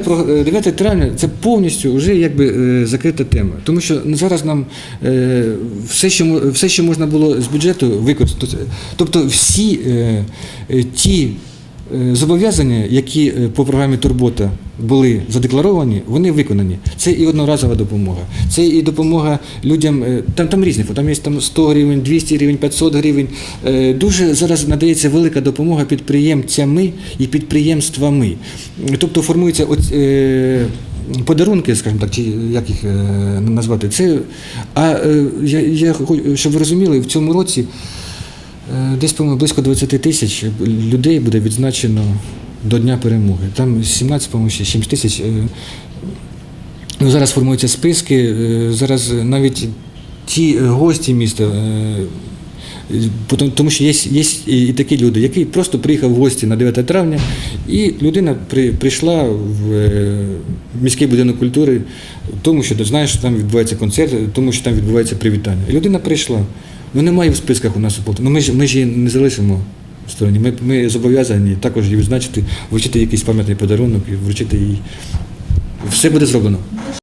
Про е, 9 травня це повністю вже якби е, закрита тема, тому що зараз нам е, все, що все, що можна було з бюджету використати, тобто всі е, е, ті е, зобов'язання, які е, по програмі Турбота були задекларовані, вони виконані. Це і одноразова допомога, це і допомога людям. е, Там там різні, там є там 100 гривень, 200 гривень, 500 гривень. Е, Дуже зараз надається велика допомога підприємцями і підприємствами. Тобто формуються е, подарунки, скажімо так, чи як їх е, назвати. Це, а е, я, хочу, щоб ви розуміли, в цьому році е, десь, по-моєму, близько 20 тисяч людей буде відзначено до Дня перемоги. Там 17, по-моєму, ще 7 тисяч. е, Ну, зараз формуються списки. е, Зараз навіть ті е, гості міста. е, Тому що є, є і такі люди, які просто приїхав в гості на 9 травня, і людина при, прийшла в е, міський будинок культури, тому що знає, що там відбувається концерт, тому що там відбувається привітання. І людина прийшла. Ну немає в списках у нас Полтаві. Ну ми ж ми ж її не залишимо в стороні. Ми, ми зобов'язані також її відзначити, вручити якийсь пам'ятний подарунок і вручити їй. Все буде зроблено.